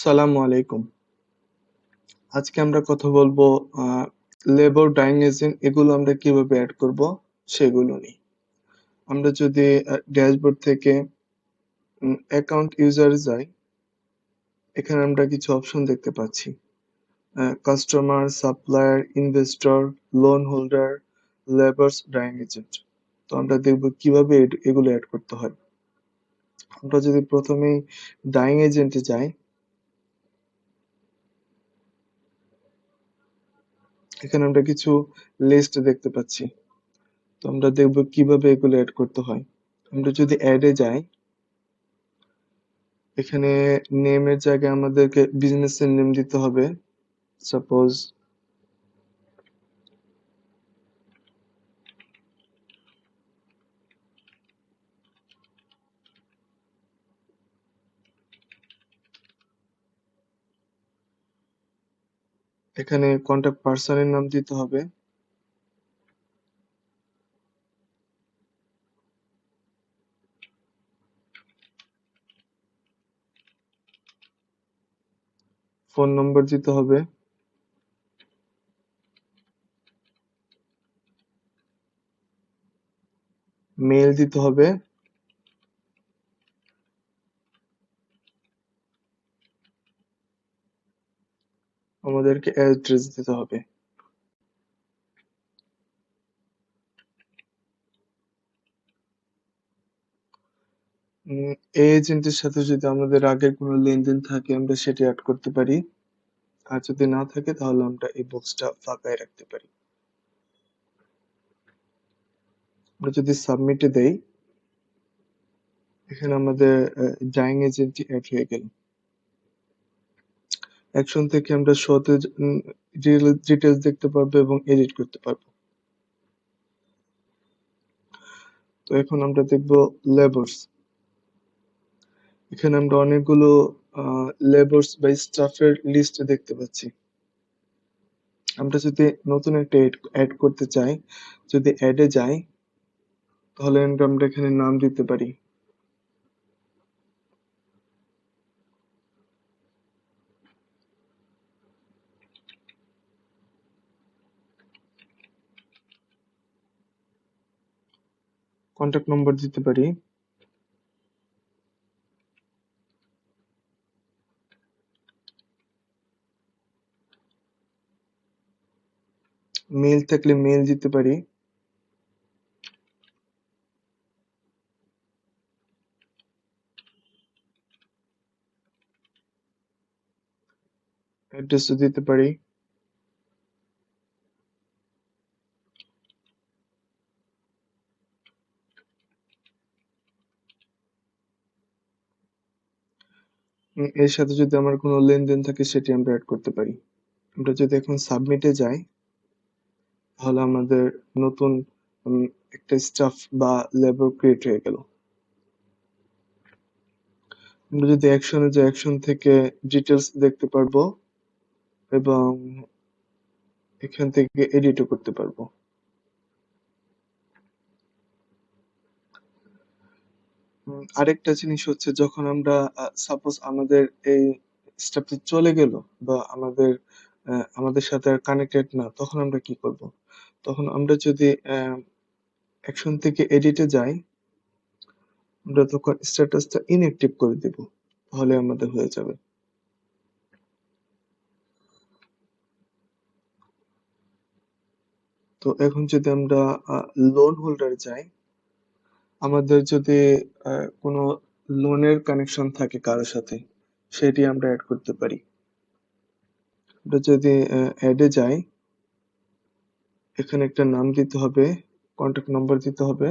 সালামু আলাইকুম। আজকে আমরা কথা বলব লেবার ডাইং এজেন্ট এগুলো আমরা কীভাবে অ্যাড করব সেগুলো নিয়ে। আমরা যদি ড্যাশবোর্ড থেকে অ্যাকাউন্ট ইউজার যাই, এখানে আমরা কিছু অপশন দেখতে পাচ্ছি। Customer supplier investor loan holder labours dyeing agent তো আমরা দেখব কীভাবে এগুলো অ্যাড করতে হয়। আমরা যদি প্রথমেই ডাইং এজেন্টে যাই এখানে আমরা কিছু লিস্ট দেখতে পাচ্ছি। তো আমরা দেখব কীভাবে এগুলো অ্যাড করতে হয়। আমরা যদি অ্যাডে যাই, এখানে নেমের জায়গায় আমাদেরকে বিজনেসের নেম দিতে হবে। সাপোজ এখানে কন্টাক্ট পার্সনের নাম দিতে হবে। ফোন নম্বর দিতে হবে। মেল দিতে হবে। আমাদেরকে অ্যাড্রেস দিতে হবে। এই এজেন্টের সাথে যদি আমাদের আগের কোনো লেনদেন থাকে, আমরা সেটি অ্যাড করতে পারি। আর যদি না থাকে, তাহলে আমরা এই বক্সটা ফাঁকায় রাখতে পারি। আমরা যদি সাবমিটে দেই, এখানে আমাদের ডাইং এজেন্টটি অ্যাড হয়ে গেল। অ্যাকশন থেকে আমরা শোতে ডিটেলস দেখতে পারব এবং এডিট করতে পারব। তো এখন আমরা দেখব লেবার্স এখানে আমরা অনেকগুলো লেবার্স বা স্টাফের লিস্ট দেখতে পাচ্ছি। আমরা যদি নতুন একটা অ্যাড করতে চাই, যদি অ্যাডে যাই, তাহলে আমরা এখানে নাম দিতে পারি। কন্ট্যাক্ট নম্বর দিতে পারি। মেল থাকলে মেল দিতে পারি। অ্যাড্রেসও দিতে পারি। এর সাথে যদি আমার কোনো লেনদেন থাকে, সেটি আমরা অ্যাড করতে পারি। আমরা যদি এখন সাবমিটে যাই, তাহলে আমাদের নতুন একটা স্টাফ বা লেবার ক্রিয়েট হয়ে গেল। আমরা যদি অ্যাকশনে যাই অ্যাকশন থেকে ডিটেলস দেখতে পারব এবং এখান থেকে এডিটও করতে পারব। আরেকটা জিনিস হচ্ছে যখন আমরা সাপোজ আমাদের এই স্টাফটি চলে গেল বা আমাদের আমাদের সাথে আর কানেক্টেড না, তখন আমরা কি করব? তখন আমরা যদি অ্যাকশন থেকে এডিটে যাই, আমরা তখন স্ট্যাটাসটা ইনঅ্যাক্টিভ করে দেব, তাহলে আমাদের হয়ে যাবে। তো এখন যদি আমরা লোন হোল্ডারে যাই আমাদের যদি কোনো লোনের কানেকশন থাকে কারোর সাথে, সেটি আমরা অ্যাড করতে পারি। আমরা যদি অ্যাডে যাই, এখানে একটা নাম দিতে হবে কন্ট্যাক্ট নম্বর দিতে হবে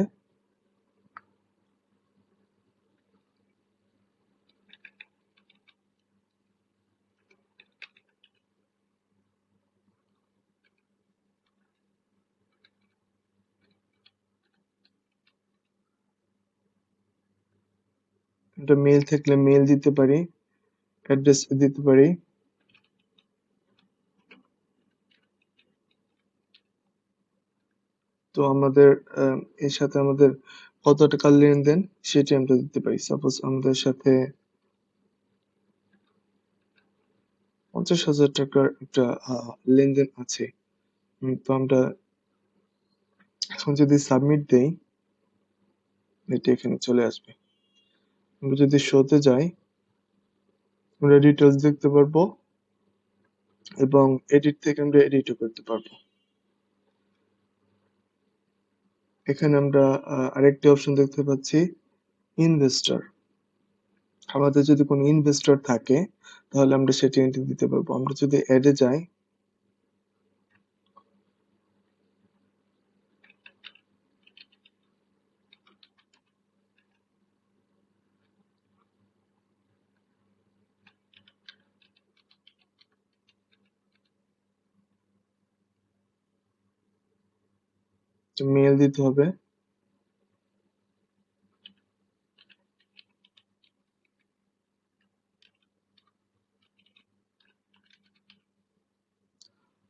একটা মেল থাকলে মেল দিতে পারি অ্যাড্রেস দিতে পারি। তো আমাদের এর সাথে আমাদের কত টাকার লেনদেন সেটি আমরা দিতে পারি। সাপোজ আমাদের সাথে পঞ্চাশ হাজার টাকার একটা লেনদেন আছে। তো আমরা এখন যদি সাবমিট দেই, এটা এখানে চলে আসবে। আমরা যদি শোতে যাই, আমরা ডিটেলস দেখতে পারব এবং এডিট থেকে আমরা এডিটও করতে পারব। এখানে আমরা আরেকটি অপশন দেখতে পাচ্ছি ইনভেস্টর আমাদের যদি কোনো ইনভেস্টর থাকে, তাহলে আমরা সেটি এন্ট্রি দিতে পারব। আমরা যদি অ্যাডে যাই মেল দিতে হবে।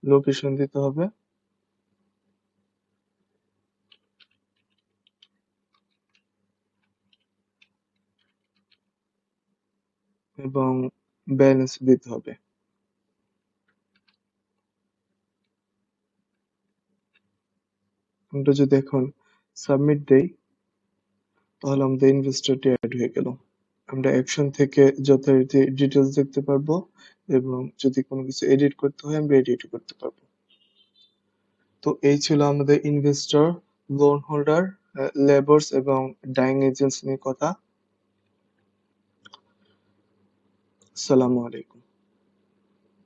লোকেশন দিতে হবে। এবং ব্যালেন্স দিতে হবে। আমরা যদি এখন সাবমিট দেই, তাহলে আমাদের ইনভেস্টরটি অ্যাড হয়ে গেল। আমরা অ্যাকশন থেকে যথারীতি ডিটেলস দেখতে পারব এবং যদি কোনো কিছু এডিট করতে হয়, আমরা এডিট করতে পারব। তো এই ছিল আমাদের ইনভেস্টর লোন হোল্ডার লেবার্স এবং ডাইং এজেন্টস নিয়ে কথা। আসসালামু আলাইকুম।